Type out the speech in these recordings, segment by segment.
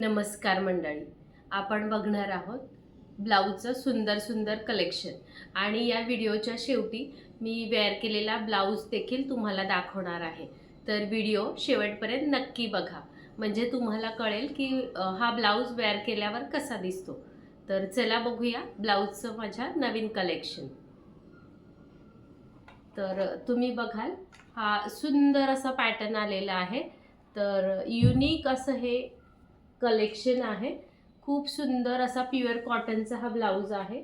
नमस्कार मंडळी. आपण बघणार आहोत ब्लाऊजचं सुंदर सुंदर कलेक्शन. आणि या व्हिडिओच्या शेवटी मी वेअर केलेला ब्लाऊज देखील तुम्हाला दाखवणार आहे. तर व्हिडिओ शेवटपर्यंत नक्की बघा. म्हणजे तुम्हाला कळेल की हा ब्लाऊज वेअर केल्यावर कसा दिसतो. तर चला बघूया ब्लाऊजचं माझ्या नवीन कलेक्शन. तर तुम्ही बघाल हा सुंदर असा पॅटर्न आलेला आहे. तर युनिक असं हे कलेक्शन आहे. खूप सुंदर असा प्युअर कॉटनचा हा ब्लाऊज आहे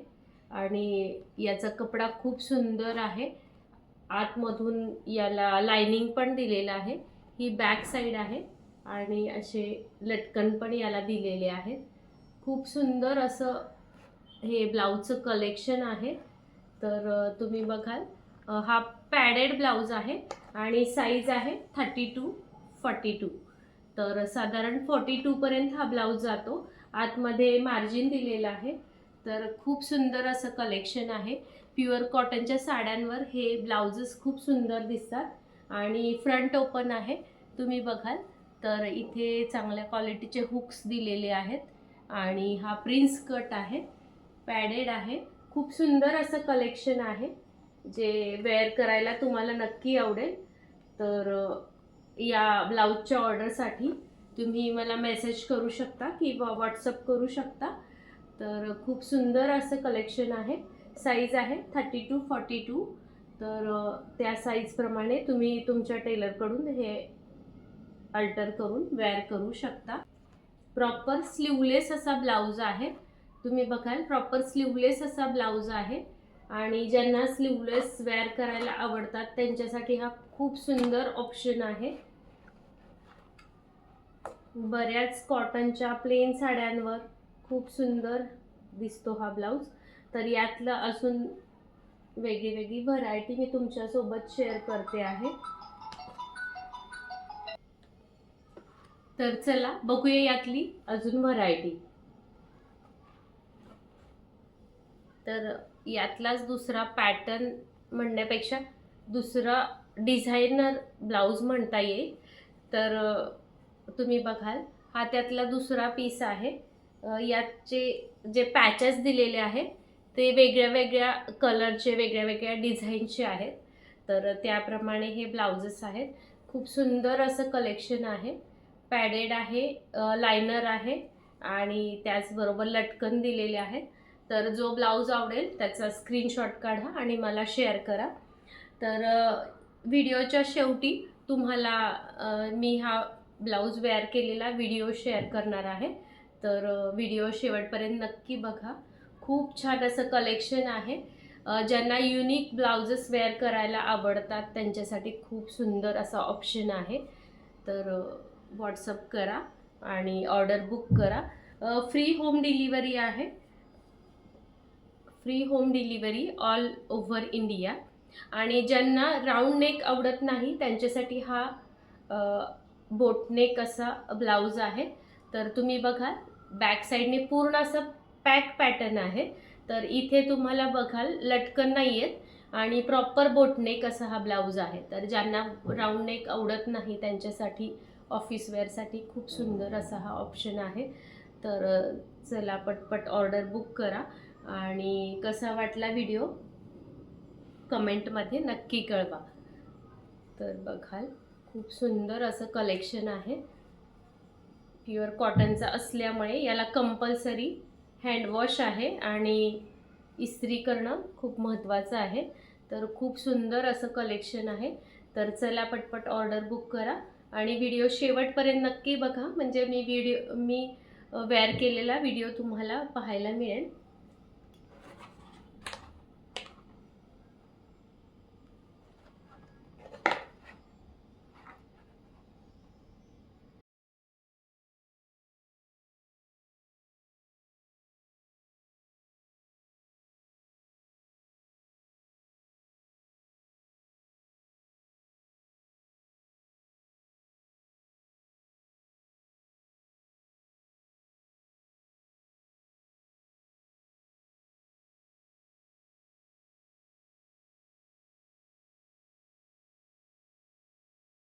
आणि याचा कपडा खूप सुंदर आहे. आतमधून याला लायनिंग पण दिलेलं आहे. ही बॅक साईड आहे आणि असे लटकन पण याला दिलेले आहेत. खूप सुंदर असं हे ब्लाऊजचं कलेक्शन आहे. तर तुम्ही बघाल हा पॅडेड ब्लाऊज आहे आणि साईज आहे थर्टी टू फॉर्टी टू तर साधारण फोर्टी टूपर्यंत हा ब्लाऊज जातो. आतमध्ये मार्जिन दिलेलं आहे. तर खूप सुंदर असं कलेक्शन आहे. प्युअर कॉटनच्या साड्यांवर हे ब्लाउजेस खूप सुंदर दिसतात. आणि फ्रंट ओपन आहे. तुम्ही बघाल. तर इथे चांगल्या क्वालिटीचे हुक्स दिलेले आहेत. आणि हा प्रिन्स कट आहे. पॅडेड आहे. खूप सुंदर असं कलेक्शन आहे. जे वेअर करायला तुम्हाला नक्की आवडेल. तर या ब्लाऊजच्या ऑर्डरसाठी तुम्ही मला मेसेज करू शकता किंवा व्हॉट्सअप करू शकता. तर खूप सुंदर असं कलेक्शन आहे. साईज आहे थर्टी टू फॉर्टी टू तर त्या साईजप्रमाणे तुम्ही तुमच्या टेलरकडून हे अल्टर करून वेअर करू शकता. प्रॉपर स्लीवलेस असा ब्लाऊज आहे. तुम्ही बघाल प्रॉपर स्लीवलेस असा ब्लाऊज आहे. आणि ज्यांना स्लीवलेस वेअर करायला आवडतात त्यांच्यासाठी हा खूप सुंदर ऑप्शन आहे. बऱ्याच कॉटनच्या प्लेन साड्यांवर खूप सुंदर दिसतो हा ब्लाऊज तर यातलं अजून वेगळी वेगळी व्हरायटी मी तुमच्यासोबत शेअर करते आहे. तर चला बघूया यातली अजून व्हरायटी तर यातलाच दुसरा पॅटर्न म्हणण्यापेक्षा दुसरा डिझायनर ब्लाऊज म्हणता येईल. तर तुम्ही बघाल हा त्यातला दुसरा पीस आहे. याचे जे पॅचेस दिलेले आहेत ते वेगळ्या वेगळ्या कलरचे वेगळ्या वेगळ्या डिझाईनचे आहेत. तर त्याप्रमाणे हे ब्लाउजेस आहेत. खूप सुंदर असं कलेक्शन आहे. पॅडेड आहे लायनर आहे आणि त्याचबरोबर लटकन दिलेले आहेत. तर जो ब्लाऊज आवडेल त्याचा स्क्रीनशॉट काढा आणि मला शेअर करा. तर व्हिडिओच्या शेवटी तुम्हाला मी हा ब्लाऊज वेअर केलेला व्हिडिओ शेअर करणार आहे. तर व्हिडिओ शेवटपर्यंत नक्की बघा. खूप छान असं कलेक्शन आहे. ज्यांना युनिक ब्लाउजेस वेअर करायला आवडतात त्यांच्यासाठी खूप सुंदर असा ऑप्शन आहे. तर व्हॉट्सअप करा आणि ऑर्डर बुक करा. फ्री होम डिलिव्हरी आहे. Free home delivery all over India आणि ज्यांना राऊंड नेक आवडत नाही त्यांच्यासाठी हा बोटनेक असा ब्लाऊज आहे. तर तुम्ही बघा बॅक साईडने पूर्ण असं पॅक पॅटर्न आहे. तर इथे तुम्हाला बघाल लटकन नाही आहेत आणि प्रॉपर बोटनेक असा हा ब्लाऊज आहे. तर ज्यांना राऊंड नेक आवडत नाही त्यांच्यासाठी ऑफिस वेअरसाठी खूप सुंदर असा हा ऑप्शन आहे. तर चला पटपट ऑर्डर बुक करा. आणि कसा वाटला व्हिडिओ? कमेंटमध्ये नक्की कळवा. तर बघाल खूप सुंदर असं कलेक्शन आहे. प्युअर कॉटनचं असल्यामुळे याला कंपल्सरी हँडवॉश आहे आणि इस्त्री करणं खूप महत्त्वाचं आहे. तर खूप सुंदर असं कलेक्शन आहे. तर चला पटपट ऑर्डर बुक करा आणि व्हिडिओ शेवटपर्यंत नक्की बघा. म्हणजे मी व्हिडिओ मी वेअर केलेला व्हिडिओ तुम्हाला पाहायला मिळेल.